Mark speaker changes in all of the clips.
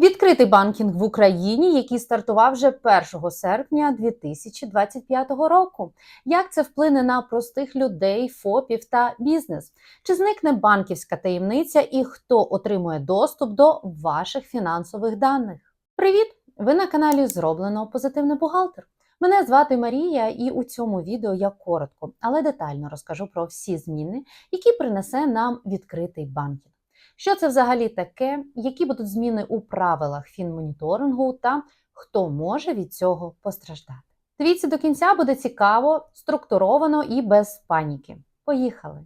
Speaker 1: Відкритий банкінг в Україні, який стартував вже 1 серпня 2025 року. Як це вплине на простих людей, ФОПів та бізнес? Чи зникне банківська таємниця і хто отримує доступ до ваших фінансових даних? Привіт! Ви на каналі Зроблено Позитивний бухгалтер. Мене звати Марія, і у цьому відео я коротко, але детально розкажу про всі зміни, які принесе нам відкритий банкінг. Що це взагалі таке, які будуть зміни у правилах фінмоніторингу та хто може від цього постраждати? Дивіться до кінця буде цікаво, структуровано і без паніки. Поїхали!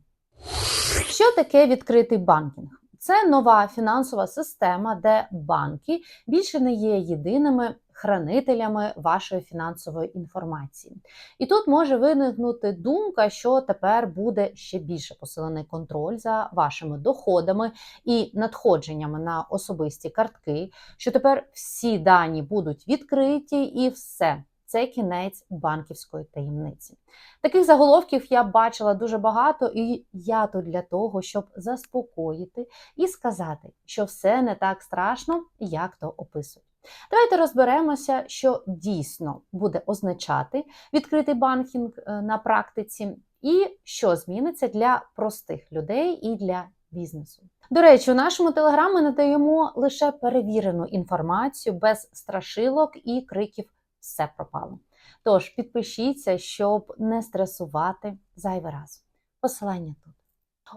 Speaker 1: Що таке відкритий банкінг? Це нова фінансова система, де банки більше не є єдиними хранителями вашої фінансової інформації. І тут може виникнути думка, що тепер буде ще більше посилений контроль за вашими доходами і надходженнями на особисті картки, що тепер всі дані будуть відкриті і все. Це кінець банківської таємниці. Таких заголовків я бачила дуже багато, і я тут для того, щоб заспокоїти і сказати, що все не так страшно, як то описують. Давайте розберемося, що дійсно буде означати відкритий банкінг е, на практиці, і що зміниться для простих людей і для бізнесу. До речі, у нашому телеграмі надаємо лише перевірену інформацію без страшилок і криків все пропало. Тож підпишіться, щоб не стресувати зайвий раз. Посилання тут.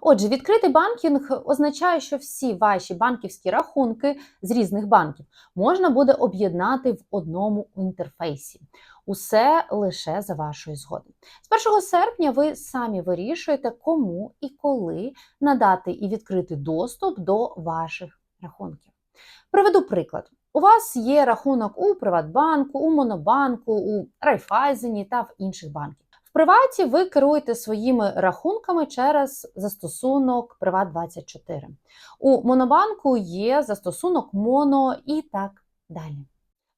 Speaker 1: Отже, відкритий банкінг означає, що всі ваші банківські рахунки з різних банків можна буде об'єднати в одному інтерфейсі. Усе лише за вашої згоди. З 1 серпня ви самі вирішуєте, кому і коли надати і відкрити доступ до ваших рахунків. Приведу приклад. У вас є рахунок у Приватбанку, у Монобанку, у Райфайзені та в інших банків. Приваті ви керуєте своїми рахунками через застосунок Приват24. У Монобанку є застосунок Моно і так далі.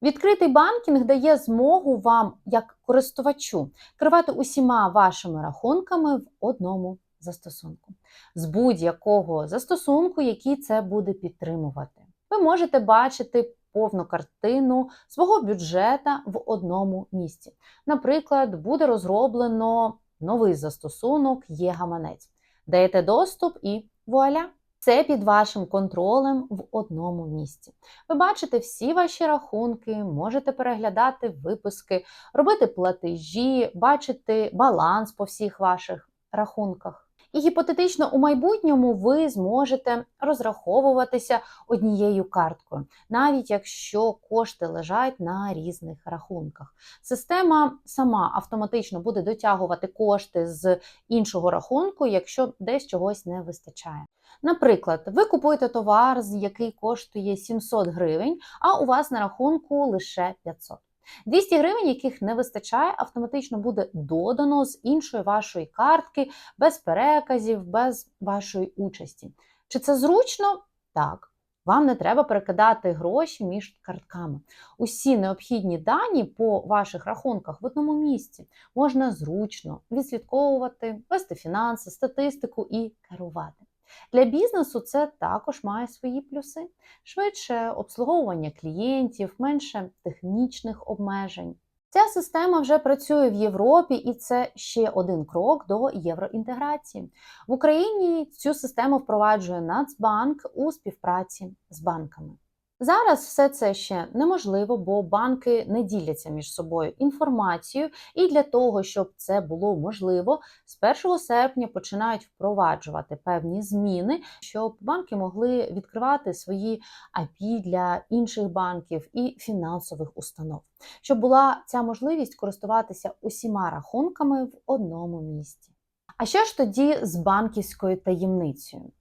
Speaker 1: Відкритий банкінг дає змогу вам, як користувачу, керувати усіма вашими рахунками в одному застосунку, з будь-якого застосунку, який це буде підтримувати. Ви можете бачити повну картину свого бюджета в одному місці. Наприклад, буде розроблено новий застосунок Є-гаманець. Даєте доступ і вуаля! Це під вашим контролем в одному місці. Ви бачите всі ваші рахунки, можете переглядати виписки, робити платежі, бачити баланс по всіх ваших рахунках. І гіпотетично у майбутньому ви зможете розраховуватися однією карткою, навіть якщо кошти лежать на різних рахунках. Система сама автоматично буде дотягувати кошти з іншого рахунку, якщо десь чогось не вистачає. Наприклад, ви купуєте товар, який коштує 700 гривень, а у вас на рахунку лише 500. 200 гривень, яких не вистачає, автоматично буде додано з іншої вашої картки, без переказів, без вашої участі. Чи це зручно? Так. Вам не треба перекидати гроші між картками. Усі необхідні дані по ваших рахунках в одному місці можна зручно відслідковувати, вести фінанси, статистику і керувати. Для бізнесу це також має свої плюси: швидше обслуговування клієнтів, менше технічних обмежень. Ця система вже працює в Європі, і це ще один крок до євроінтеграції. В Україні цю систему впроваджує Нацбанк у співпраці з банками. Зараз все це ще неможливо, бо банки не діляться між собою інформацією, і для того, щоб це було можливо, з 1 серпня починають впроваджувати певні зміни, щоб банки могли відкривати свої IP для інших банків і фінансових установ, щоб була ця можливість користуватися усіма рахунками в одному місці. А що ж тоді з банківською таємницею?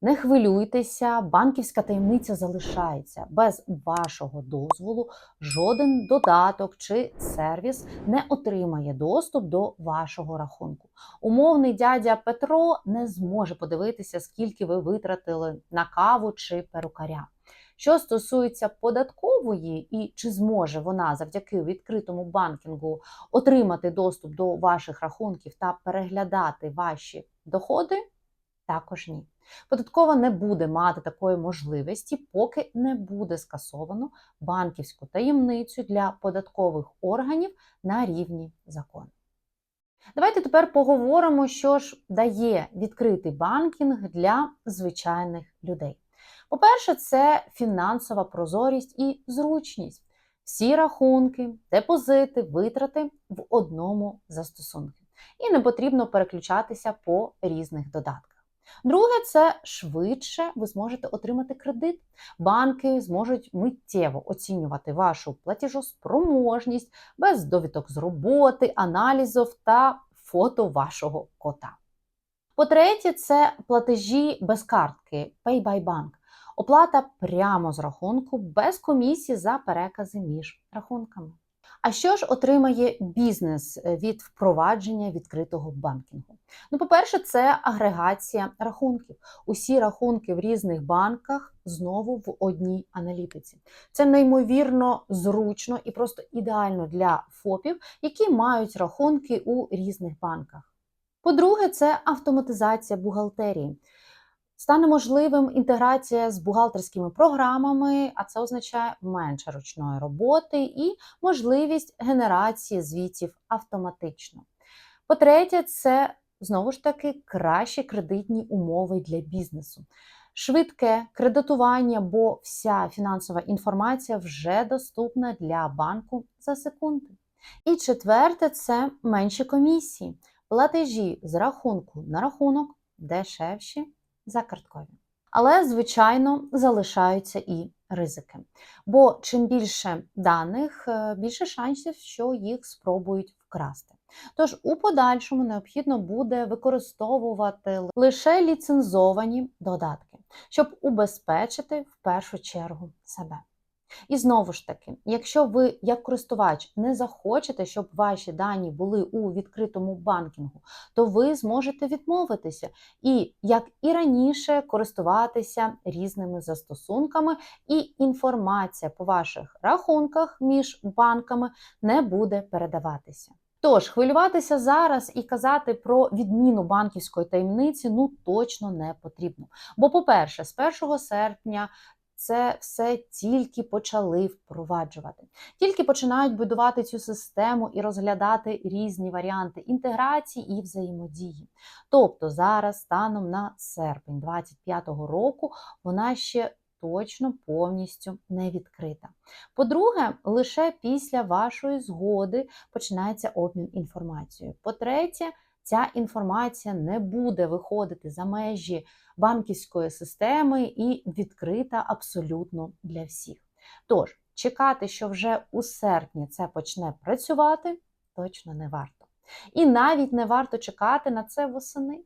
Speaker 1: Не хвилюйтеся, банківська таємниця залишається. Без вашого дозволу жоден додаток чи сервіс не отримає доступ до вашого рахунку. Умовний дядя Петро не зможе подивитися, скільки ви витратили на каву чи перукаря. Що стосується податкової і чи зможе вона завдяки відкритому банкінгу отримати доступ до ваших рахунків та переглядати ваші доходи, також ні. Податкова не буде мати такої можливості, поки не буде скасовано банківську таємницю для податкових органів на рівні закону. Давайте тепер поговоримо, що ж дає відкритий банкінг для звичайних людей. По-перше, це фінансова прозорість і зручність. Всі рахунки, депозити, витрати в одному застосунку. І не потрібно переключатися по різних додатках. Друге, це швидше ви зможете отримати кредит. Банки зможуть миттєво оцінювати вашу платіжоспроможність без довідок з роботи, аналізів та фото вашого кота. По-третє, це платежі без картки Pay by Bank. Оплата прямо з рахунку без комісії за перекази між рахунками. А що ж отримає бізнес е, від впровадження відкритого банкінгу? Ну, по-перше, це агрегація рахунків. Усі рахунки в різних банках знову в одній аналітиці. Це неймовірно зручно і просто ідеально для ФОПів, які мають рахунки у різних банках. По-друге, це автоматизація бухгалтерії. Стане можливим інтеграція з бухгалтерськими програмами, а це означає менше ручної роботи і можливість генерації звітів автоматично. По-третє, це знову ж таки кращі кредитні умови для бізнесу. Швидке кредитування, бо вся фінансова інформація вже доступна для банку за секунди. І четверте це менші комісії, платежі з рахунку на рахунок дешевші за карткові. Але, звичайно, залишаються і ризики. Бо чим більше даних, е, більше шансів, що їх спробують вкрасти. Тож у подальшому необхідно буде використовувати лише ліцензовані додатки, щоб убезпечити в першу чергу себе. І знову ж таки, якщо ви, як користувач, не захочете, щоб ваші дані були у відкритому банкінгу, то ви зможете відмовитися і, як і раніше, користуватися різними застосунками, і інформація по ваших рахунках між банками не буде передаватися. Тож хвилюватися зараз і казати про відміну банківської таємниці ну точно не потрібно. Бо, по-перше, з 1 серпня це все тільки почали впроваджувати, тільки починають будувати цю систему і розглядати різні варіанти інтеграції і взаємодії. Тобто зараз, станом на серпень 2025 року, вона ще точно повністю не відкрита. По-друге, лише після вашої згоди починається обмін інформацією. По-третє, ця інформація не буде виходити за межі банківської системи і відкрита абсолютно для всіх. Тож, чекати, що вже у серпні це почне працювати, точно не варто. І навіть не варто чекати на це восени.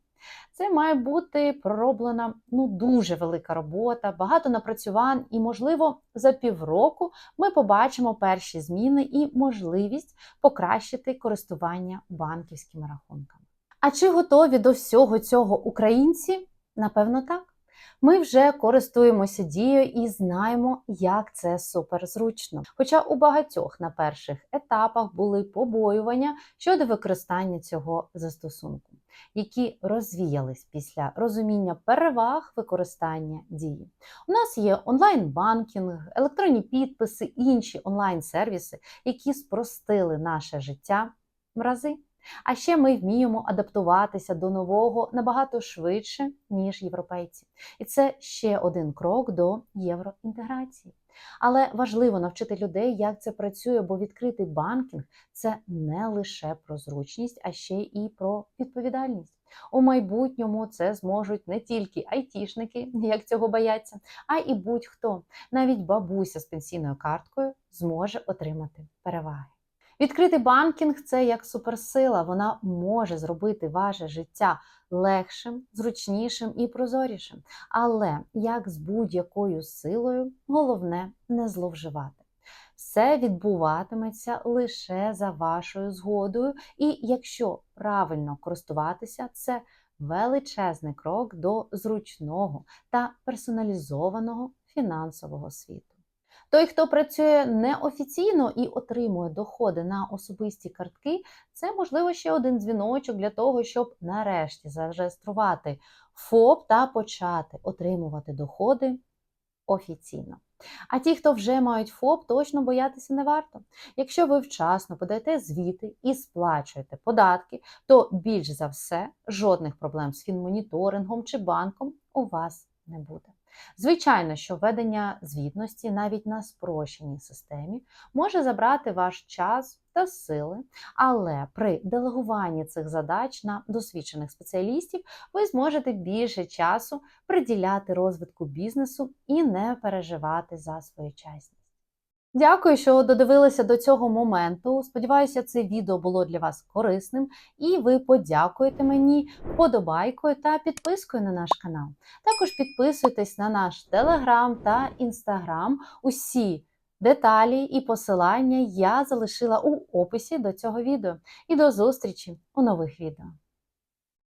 Speaker 1: Це має бути пророблена ну, дуже велика робота, багато напрацювань, і, можливо, за півроку ми побачимо перші зміни і можливість покращити користування банківськими рахунками. А чи готові до всього цього українці? Напевно, так. Ми вже користуємося дією і знаємо, як це суперзручно. Хоча у багатьох на перших етапах були побоювання щодо використання цього застосунку, які розвіялись після розуміння переваг використання дії. У нас є онлайн-банкінг, електронні підписи, інші онлайн-сервіси, які спростили наше життя в рази. А ще ми вміємо адаптуватися до нового набагато швидше, ніж європейці. І це ще один крок до євроінтеграції. Але важливо навчити людей, як це працює, бо відкритий банкінг це не лише про зручність, а ще і про відповідальність. У майбутньому це зможуть не тільки айтішники, як цього бояться, а і будь-хто. Навіть бабуся з пенсійною карткою зможе отримати переваги. Відкритий банкінг це як суперсила. Вона може зробити ваше життя легшим, зручнішим і прозорішим. Але як з будь-якою силою, головне не зловживати. Все відбуватиметься лише за вашою згодою, і якщо правильно користуватися, це величезний крок до зручного та персоналізованого фінансового світу. Той, хто працює неофіційно і отримує доходи на особисті картки, це можливо ще один дзвіночок для того, щоб нарешті зареєструвати ФОП та почати отримувати доходи офіційно. А ті, хто вже мають ФОП, точно боятися не варто. Якщо ви вчасно подаєте звіти і сплачуєте податки, то більш за все жодних проблем з фінмоніторингом чи банком у вас не буде. Звичайно, що введення звітності навіть на спрощеній системі може забрати ваш час та сили, але при делегуванні цих задач на досвідчених спеціалістів ви зможете більше часу приділяти розвитку бізнесу і не переживати за своєчасність. Дякую, що додивилися до цього моменту. Сподіваюся, це відео було для вас корисним, і ви подякуєте мені вподобайкою та підпискою на наш канал. Також підписуйтесь на наш телеграм та інстаграм. Усі деталі і посилання я залишила у описі до цього відео. І до зустрічі у нових відео.